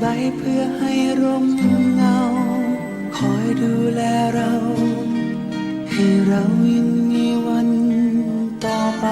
ใบเพื่อให้ร่มเงา คอยดูแลเรา ให้เรายังมีวันต่อไป